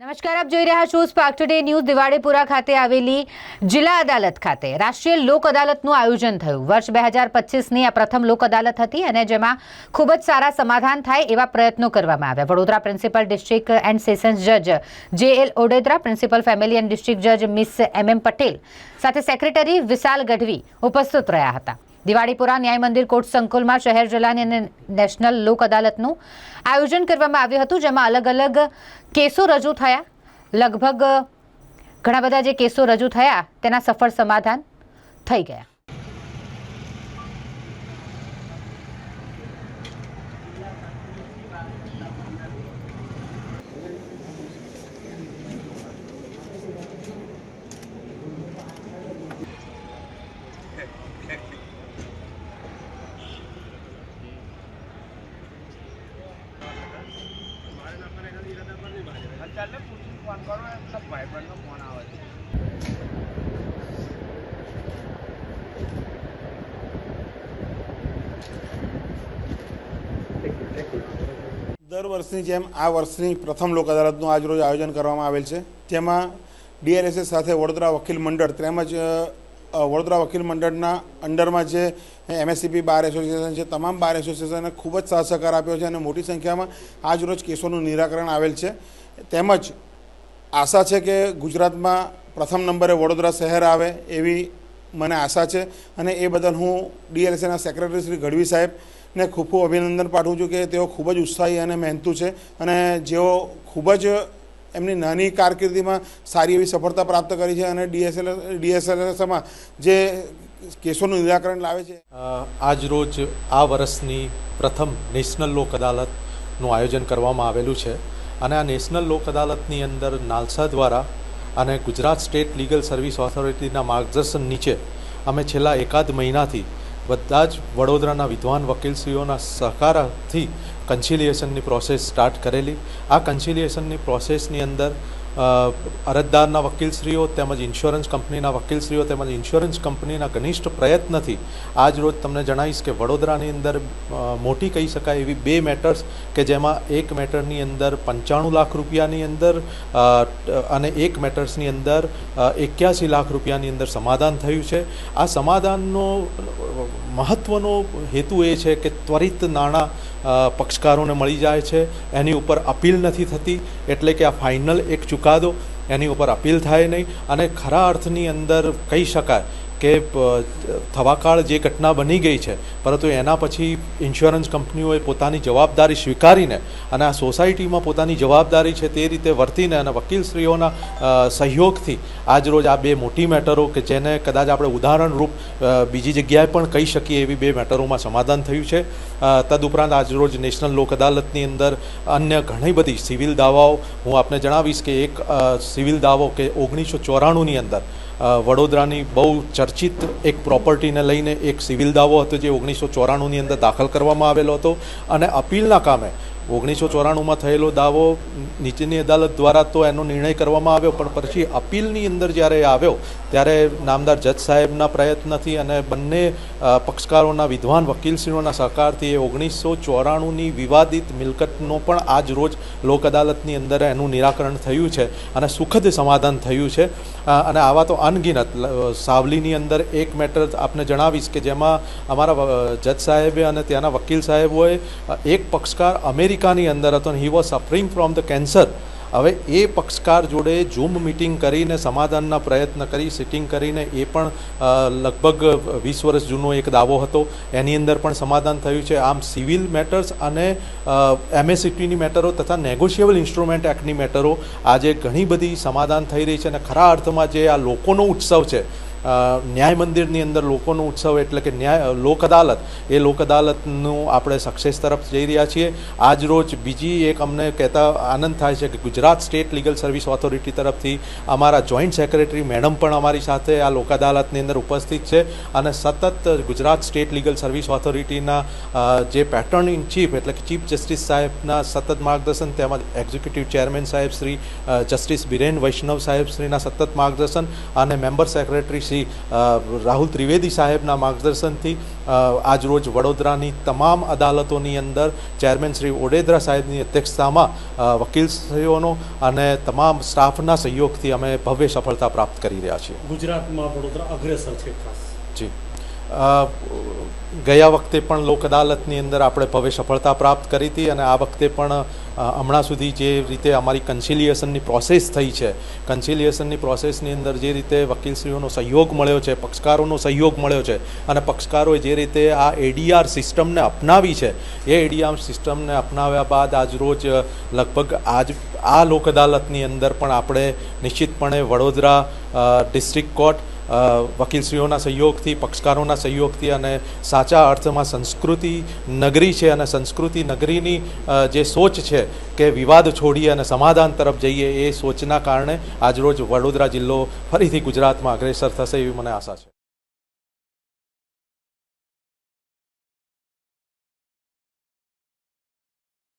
નમસ્કાર, આપ જોઈ રહ્યા છો સ્પાર્ક ટુડે ન્યૂઝ દિવાળીપુરા ખાતે આવેલી જિલ્લા અદાલત ખાતે. રાષ્ટ્રીય લોક અદાલતનું આયોજન થયું. વર્ષ બે હજાર પચીસની આ પ્રથમ લોક અદાલત હતી અને જેમાં ખૂબ જ સારા સમાધાન થાય એવા પ્રયત્નો કરવામાં આવ્યા. Vadodara principal district and sessions જજ J L Odedara, principal family and district જજ મિસ એમ એમ પટેલ સાથે સેક્રેટરી વિશાલ ગઢવી ઉપસ્થિત રહ્યા હતા. દિવાળીપુરા ન્યાય મંદિર કોર્ટ સંકુલમાં શહેર જિલ્લાની અને નેશનલ લોક અદાલતનું આયોજન કરવામાં આવ્યું હતું, જેમાં અલગ અલગ કેસો રજૂ થયા. લગભગ ઘણા બધા જે કેસો રજૂ થયા, તેના સફળ સમાધાન થઈ ગયા. અત્યારે પૂછીને ફોન કરો એમના ભાઈબંધનો ફોન આવે છે. દર વર્ષની જેમ આ વર્ષની પ્રથમ લોક અદાલતનું આજરોજ આયોજન કરવામાં આવેલ છે. જેમાં ડીઆરએસએસ સાથે વડોદરા વકીલ મંડળ તેમજ વડોદરા વકીલ મંડળના અંડરમાં જે એમએસસીપી બાર એસોસિએશન છે, તમામ બાર એસોસિએશને ખૂબ જ સાથ સહકાર આપ્યો છે અને મોટી સંખ્યામાં આજરોજ કેસોનું નિરાકરણ આવેલ છે. તેમજ આશા છે કે ગુજરાતમાં પ્રથમ નંબરે વડોદરા શહેર આવે એવી મને આશા છે અને એ બદલ હું ડીએલએસએના સેક્રેટરી શ્રી ગઢવી સાહેબને ખૂબ ખૂબ અભિનંદન પાઠવું છું કે તેઓ ખૂબ જ ઉત્સાહી અને મહેનતુ છે અને જેઓ ખૂબ જ એમની નાની કારકિર્દીમાં સારી એવી સફળતા પ્રાપ્ત કરી છે અને ડીએસએલ ડીએસએલએસમાં જે કેસોનું નિરાકરણ લાવે છે. આજ રોજ આ વર્ષની પ્રથમ નેશનલ લોક અદાલતનું આયોજન કરવામાં આવેલું છે અને આ નેશનલ લોક અદાલતની અંદર નાલસા દ્વારા અને ગુજરાત સ્ટેટ લીગલ સર્વિસ ઓથોરિટીના માર્ગદર્શન નીચે અમે છેલ્લા એકાદ મહિનાથી બધા જ વડોદરાના વિદ્વાન વકીલશ્રીઓના સહકારથી કન્સિલિએશનની પ્રોસેસ સ્ટાર્ટ કરેલી. આ કન્સિલિએશનની પ્રોસેસની અંદર અરજદારના વકીલશ્રીઓ તેમજ ઇન્સ્યોરન્સ કંપનીના વકીલશ્રીઓ તેમજ ઇન્સ્યોરન્સ કંપનીના ઘનિષ્ઠ પ્રયત્નથી આજ રોજ તમને જણાવીશ કે વડોદરાની અંદર મોટી કહી શકાય એવી બે મેટર્સ કે જેમાં એક મેટરની અંદર પંચાણું લાખ રૂપિયાની અંદર અને એક મેટર્સની અંદર એક્યાસી લાખ રૂપિયાની અંદર સમાધાન થયું છે. આ સમાધાનનો મહત્ત્વનો હેતુ એ છે કે ત્વરિત નાણાં પક્ષકારોને મળી જાય છે. એની ઉપર અપીલ નથી થતી. એટલે કે આ ફાઇનલ એક ચુકાદો એની ઉપર અપીલ થાય નહીં અને ખરા અર્થની અંદર કહી શકાય કે થવાકાળ જે ઘટના બની ગઈ છે, પરંતુ એના પછી ઇન્સ્યોરન્સ કંપનીઓએ પોતાની જવાબદારી સ્વીકારીને અને આ સોસાયટીમાં પોતાની જવાબદારી છે તે રીતે વર્તીને અને વકીલશ્રીઓના સહયોગથી આજરોજ આ બે મોટી મેટરો કે જેને કદાચ આપણે ઉદાહરણરૂપ બીજી જગ્યાએ પણ કહી શકીએ એવી બે મેટરોમાં સમાધાન થયું છે. તદુપરાંત આજરોજ નેશનલ લોક અદાલતની અંદર અન્ય ઘણી બધી સિવિલ દાવાઓ હું આપને જણાવીશ કે એક સિવિલ દાવો કે ઓગણીસો ચોરાણુંની અંદર વડોદરાની બહુ ચર્ચિત એક પ્રોપર્ટીને લઈને એક સિવિલ દાવો હતો જે ઓગણીસો ચોરાણુંની અંદર દાખલ કરવામાં આવેલો હતો. અને અપીલના કામે ઓગણીસો ચોરાણુંમાં થયેલો દાવો નીચેની અદાલત દ્વારા તો એનો નિર્ણય કરવામાં આવ્યો, પણ પછી અપીલની અંદર જ્યારે આવ્યો, ત્યારે નામદાર જજ સાહેબના પ્રયત્નથી અને બંને પક્ષકારોના વિદ્વાન વકીલશ્રીઓના સહકારથી એ ઓગણીસો ચોરાણુંની વિવાદિત મિલકતનો પણ આજ રોજ લોક અદાલતની અંદર એનું નિરાકરણ થયું છે અને સુખદ સમાધાન થયું છે. અને આવા તો અનગિનત સાવલીની અંદર એક મેટર આપને જણાવીશ કે જેમાં અમારા જજ સાહેબે અને ત્યાંના વકીલ સાહેબોએ એક પક્ષકાર અમેરિકાની અંદર હતો અને he was suffering from the cancer હવે એ પક્ષકાર જોડે ઝૂમ મિટિંગ કરીને, સમાધાનના પ્રયત્ન કરી સિટિંગ કરીને, એ પણ લગભગ વીસ વર્ષ જૂનો એક દાવો હતો. એની અંદર પણ સમાધાન થયું છે. આમ સિવિલ મેટર્સ અને એમએસસીટીની મેટરો તથા નેગોશિયેબલ ઇન્સ્ટ્રુમેન્ટ એક્ટની મેટરો આજે ઘણી બધી સમાધાન થઈ રહી છે અને ખરા અર્થમાં જે આ લોકોનો ઉત્સવ છે ન્યાય મંદિરની અંદર લોકોનો ઉત્સવ એટલે કે ન્યાય લોક અદાલત, એ લોક અદાલતનું આપણે સક્સેસ તરફ જઈ રહ્યા છીએ. આજ રોજ બીજી એક અમને કહેતા આનંદ થાય છે કે Gujarat state legal service authority તરફથી અમારા જોઈન્ટ સેક્રેટરી મેડમ પણ અમારી સાથે આ લોક અદાલતની અંદર ઉપસ્થિત છે અને સતત ગુજરાત સ્ટેટ લીગલ સર્વિસ ઓથોરિટીના જે પેટર્ન ઇન ચીફ એટલે કે ચીફ જસ્ટિસ સાહેબના સતત માર્ગદર્શન તેમજ એક્ઝિક્યુટિવ ચેરમેન સાહેબ શ્રી જસ્ટિસ બિરેન વૈષ્ણવ સાહેબ શ્રીના સતત માર્ગદર્શન અને મેમ્બર સેક્રેટરી શ્રી શ્રી રાહુલ ત્રિવેદી સાહેબના માર્ગદર્શનથી આજરોજ વડોદરાની તમામ અદાલતોની અંદર ચેરમેન શ્રી ઓડેદરા સાહેબની અધ્યક્ષતામાં વકીલશ્રીઓનો અને તમામ સ્ટાફના સહયોગથી અમે ભવ્ય સફળતા પ્રાપ્ત કરી રહ્યા છીએ. ગુજરાતમાં વડોદરા અગ્રેસર છે ખાસ. જી. ગયા વખતે પણ લોક અદાલતની અંદર આપણે ભવે સફળતા પ્રાપ્ત કરી હતી અને આ વખતે પણ હમણાં સુધી જે રીતે અમારી કન્સિલિએશનની પ્રોસેસ થઈ છે, કન્સિલિએશનની પ્રોસેસની અંદર જે રીતે વકીલશ્રીઓનો સહયોગ મળ્યો છે, પક્ષકારોનો સહયોગ મળ્યો છે અને પક્ષકારોએ જે રીતે આ એડીઆર સિસ્ટમને અપનાવી છે, એ એડીઆર સિસ્ટમને અપનાવ્યા બાદ આજરોજ લગભગ આજ, આ લોક અદાલતની અંદર પણ આપણે નિશ્ચિતપણે વડોદરા ડિસ્ટ્રિક્ટ કોર્ટ વકીલશ્રીઓના સહયોગથી, પક્ષકારોના સહયોગથી અને સાચા અર્થમાં સંસ્કૃતિ નગરી છે અને સંસ્કૃતિ નગરીની જે સોચ છે કે વિવાદ છોડી અને સમાધાન તરફ જઈએ એ સોચના કારણે આજરોજ વડોદરા જિલ્લો ફરીથી ગુજરાતમાં અગ્રેસર થશે એવી મને આશા છે.